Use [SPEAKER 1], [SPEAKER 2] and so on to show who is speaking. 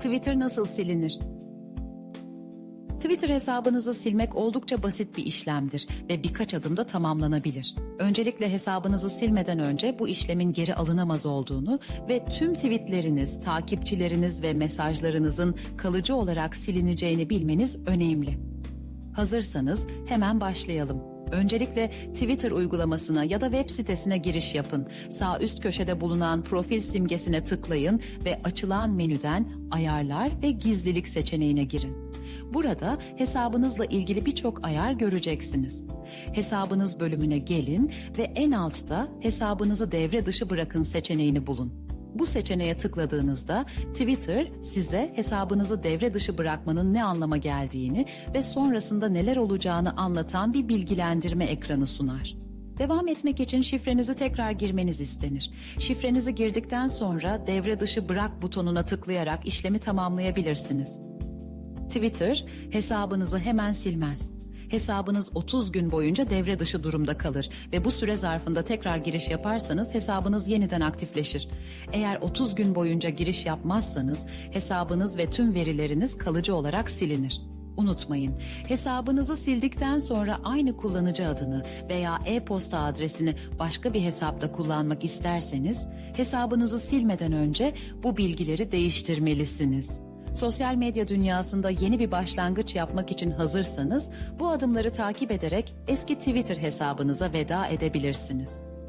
[SPEAKER 1] Twitter nasıl silinir? Twitter hesabınızı silmek oldukça basit bir işlemdir ve birkaç adımda tamamlanabilir. Öncelikle hesabınızı silmeden önce bu işlemin geri alınamaz olduğunu ve tüm tweetleriniz, takipçileriniz ve mesajlarınızın kalıcı olarak silineceğini bilmeniz önemli. Hazırsanız hemen başlayalım. Öncelikle Twitter uygulamasına ya da web sitesine giriş yapın. Sağ üst köşede bulunan profil simgesine tıklayın ve açılan menüden ayarlar ve gizlilik seçeneğine girin. Burada hesabınızla ilgili birçok ayar göreceksiniz. Hesabınız bölümüne gelin ve en altta hesabınızı devre dışı bırakın seçeneğini bulun. Bu seçeneğe tıkladığınızda Twitter size hesabınızı devre dışı bırakmanın ne anlama geldiğini ve sonrasında neler olacağını anlatan bir bilgilendirme ekranı sunar. Devam etmek için şifrenizi tekrar girmeniz istenir. Şifrenizi girdikten sonra devre dışı bırak butonuna tıklayarak işlemi tamamlayabilirsiniz. Twitter hesabınızı hemen silmez. Hesabınız 30 gün boyunca devre dışı durumda kalır ve bu süre zarfında tekrar giriş yaparsanız hesabınız yeniden aktifleşir. Eğer 30 gün boyunca giriş yapmazsanız hesabınız ve tüm verileriniz kalıcı olarak silinir. Unutmayın, hesabınızı sildikten sonra aynı kullanıcı adını veya e-posta adresini başka bir hesapta kullanmak isterseniz, hesabınızı silmeden önce bu bilgileri değiştirmelisiniz. Sosyal medya dünyasında yeni bir başlangıç yapmak için hazırsanız bu adımları takip ederek eski Twitter hesabınıza veda edebilirsiniz.